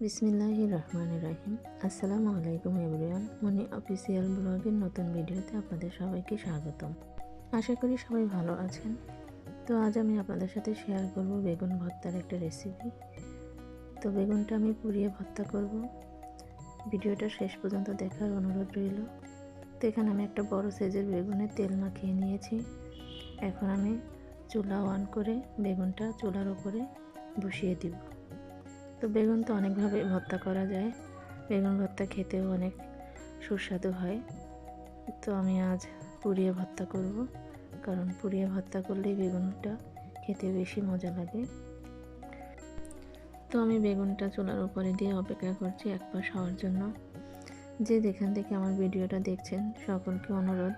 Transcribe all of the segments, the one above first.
বিসমিল্লাহ রহমান রাহিম আসসালামু আলাইকুম এভরিওয়ান। মনি অফিসিয়াল ব্লগের নতুন ভিডিওতে আপনাদের সবাইকে স্বাগতম। আশা করি সবাই ভালো আছেন। তো আজ আমি আপনাদের সাথে শেয়ার করব বেগুন ভর্তার একটা রেসিপি। তো বেগুনটা আমি পুড়িয়ে ভর্তা করব। ভিডিওটা শেষ পর্যন্ত দেখার অনুরোধ রইল। তো এখানে আমি একটা বড় সাইজের বেগুনের তেল মাখিয়ে নিয়েছি। এখন আমি চুলা অন করে বেগুনটা চুলার উপরে বসিয়ে দিব। তো বেগুন তো অনেকভাবে ভর্তা করা যায়। বেগুন ভর্তা খেতেও অনেক সুস্বাদু হয়। তো আমি আজ পুড়িয়ে ভর্তা করব, কারণ পুড়িয়ে ভর্তা করলেই বেগুনটা খেতে বেশি মজা লাগে। তো আমি বেগুনটা চুলার উপরে দিয়ে অপেক্ষা করছি এক পাশ হওয়ার জন্য। যে যেখান থেকে আমার ভিডিওটা দেখছেন, সকলকে অনুরোধ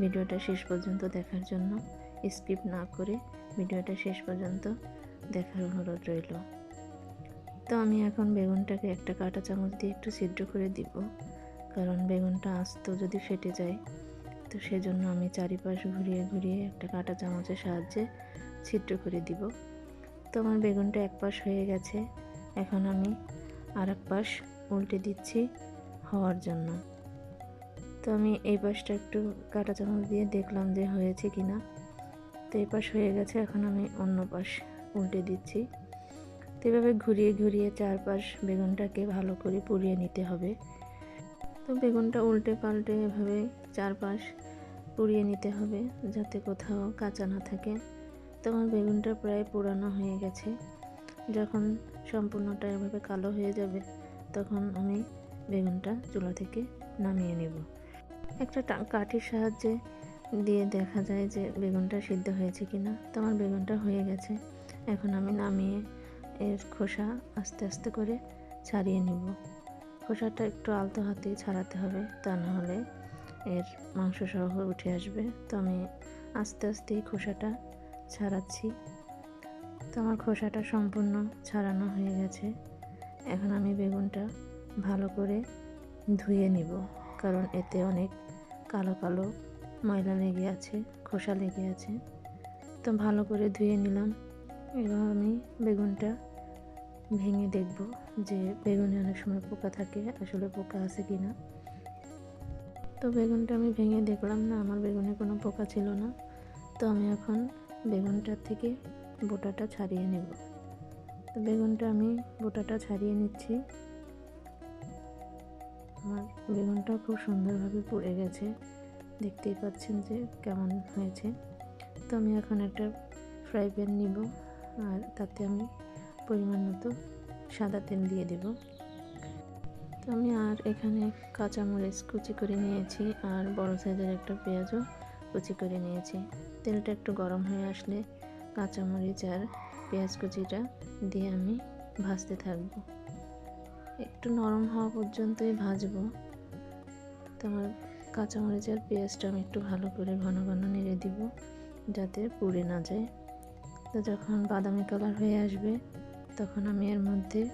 ভিডিওটা শেষ পর্যন্ত দেখার জন্য। স্কিপ না করে ভিডিওটা শেষ পর্যন্ত দেখার অনুরোধ রইল। তো আমি এখন বেগুনটাকে একটা কাঁটা চামচ দিয়ে একটু ছিদ্র করে দিব। কারণ বেগুনটা আস্ত যদি ফেটে যায়, তো সেজন্য আমি চারিপাশ ঘুরিয়ে ঘুরিয়ে একটা কাঁটা চামচের সাহায্যে ছিদ্র করে দিব। তো আমার বেগুনটা এক পাশ হয়ে গেছে। এখন আমি আর এক পাশ উল্টে দিচ্ছি হওয়ার জন্য। তো আমি এই পাশটা একটু কাঁটা চামচ দিয়ে দেখলাম যে হয়েছে কি না তো এই পাশ হয়ে গেছে, এখন আমি অন্য পাশ উল্টে দিচ্ছি। তো এভাবে ঘুরিয়ে ঘুরিয়ে চারপাশ বেগুনটাকে ভালো করে পুড়িয়ে নিতে হবে। তো বেগুনটা উল্টে পাল্টে এভাবে চারপাশ পুড়িয়ে নিতে হবে যাতে কোথাও কাঁচা না থাকে। তো আমার বেগুনটা প্রায় পুরানো হয়ে গেছে। যখন সম্পূর্ণটা এভাবে কালো হয়ে যাবে, তখন আমি বেগুনটা চুলা থেকে নামিয়ে নেব। একটা কাঠির সাহায্যে দিয়ে দেখা যায় যে বেগুনটা সিদ্ধ হয়েছে কিনা। তো আমার বেগুনটা হয়ে গেছে। এখন আমি নামিয়ে এর খোসা আস্তে আস্তে করে ছাড়িয়ে নিব। খোসাটা একটু আলতো হাতে ছাড়াতে হবে, তা না হলে এর মাংস সহ উঠে আসবে। তো আমি আস্তে আস্তে খোসাটা ছাড়াচ্ছি। তো আমার খোসাটা সম্পূর্ণ ছাড়ানো হয়ে গেছে। এখন আমি বেগুনটা ভালো করে ধুয়ে নিব, কারণ এতে অনেক কালো কালো ময়লা লেগে আছে, খোসা লেগে আছে। তো ভালো করে ধুয়ে নিলাম। এবং আমি বেগুনটা ভেঙে দেখব যে বেগুনে অনেক সময় পোকা থাকে, আসলে পোকা আছে কি না তো বেগুনটা আমি ভেঙে দেখলাম না, আমার বেগুনে কোনো পোকা ছিল না। তো আমি এখন বেগুনটার থেকে বোটাটা ছাড়িয়ে নেব। তো বেগুনটা আমি বোটাটা ছাড়িয়ে নিচ্ছি। আমার বেগুনটা খুব সুন্দরভাবে পুড়ে গেছে। দেখতেই পাচ্ছেন যে কেমন হয়েছে। তো আমি এখন একটা ফ্রাই প্যান নিব। আর তাতে আমি পরিমাণ মতো সাদা তেল দিয়ে দেব। তো আমি আর এখানে কাঁচামরিচ কুচি করে নিয়েছি আর বড় সাইজের একটা পেঁয়াজও কুচি করে নিয়েছি। তেলটা একটু গরম হয়ে আসলে কাঁচামরিচ আর পেঁয়াজ কুচিটা দিয়ে আমি ভাজতে থাকব। একটু নরম হওয়া পর্যন্তই ভাজবো। তো আমার কাঁচামরিচ আর পেঁয়াজটা আমি একটু ভালো করে ঘন ঘন নেড়ে দিব যাতে পুড়ে না যায়। তো যখন বাদামি কালার হয়ে আসবে, তখন আমি এর মধ্যে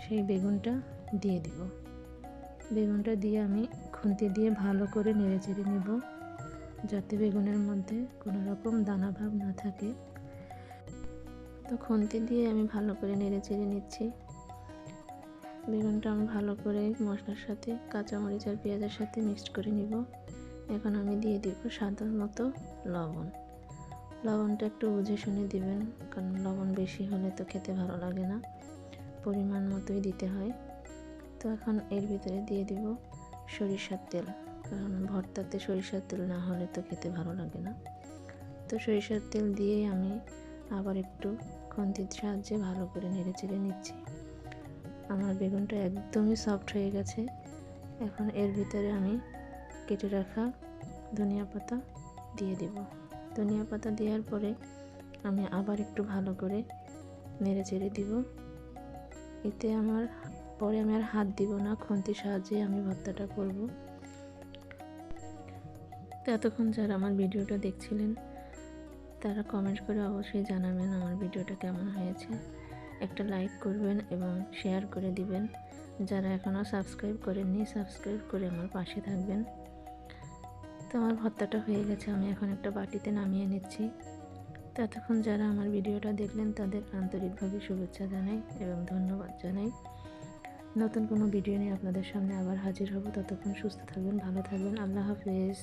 সেই বেগুনটা দিয়ে দিব। বেগুনটা দিয়ে আমি খুন্তি দিয়ে ভালো করে নেড়ে চেড়ে নেব, যাতে বেগুনের মধ্যে কোনো রকম দানা ভাব না থাকে। তো খুন্তি দিয়ে আমি ভালো করে নেড়ে চেড়ে নিচ্ছি। বেগুনটা আমি ভালো করে মশলার সাথে, কাঁচামরিচ আর পেঁয়াজের সাথে মিক্সড করে নিব। এখন আমি দিয়ে দিব স্বাদ মতো লবণ। লবণটা একটু বুঝে শুনে দিবেন, কারণ লবণ বেশি হলে তো খেতে ভালো লাগে না। পরিমাণ মতোই দিতে হয়। তো এখন এর ভিতরে দিয়ে দিব সরিষার তেল, কারণ ভর্তাতে সরিষার তেল না হলে তো খেতে ভালো লাগে না। তো সরিষার তেল দিয়েই আমি আবার একটু খন্তির সাহায্যে ভালো করে নেড়ে চেড়ে নিচ্ছি। আমার বেগুনটা একদমই সফট হয়ে গেছে। এখন এর ভিতরে আমি কেটে রাখা ধনিয়া পাতা দিয়ে দেব। ধনিয়া পাতা দেওয়ার পরে আমি আবার একটু ভালো করে নেড়ে চেড়ে দিব। এতে আমার, পরে আমি আর হাত দিব না, খুন্তির সাহায্যে আমি ভর্তাটা করব। এতক্ষণ যারা আমার ভিডিওটা দেখছিলেন, তারা কমেন্ট করে অবশ্যই জানাবেন আমার ভিডিওটা কেমন হয়েছে। একটা লাইক করবেন এবং শেয়ার করে দিবেন। যারা এখনও সাবস্ক্রাইব করেননি সাবস্ক্রাইব করে আমার পাশে থাকবেন। তো আমার ভর্তাটা হয়ে গেছে, আমি এখন একটা বাটিতে নামিয়ে নিচ্ছি। ততক্ষণ যারা আমার ভিডিওটা দেখলেন, তাদের আন্তরিকভাবে শুভেচ্ছা জানাই এবং ধন্যবাদ জানাই। নতুন কোনো ভিডিও নিয়ে আপনাদের সামনে আবার হাজির হব। ততক্ষণ সুস্থ থাকবেন ভালো থাকবেন আল্লাহ হাফেজ।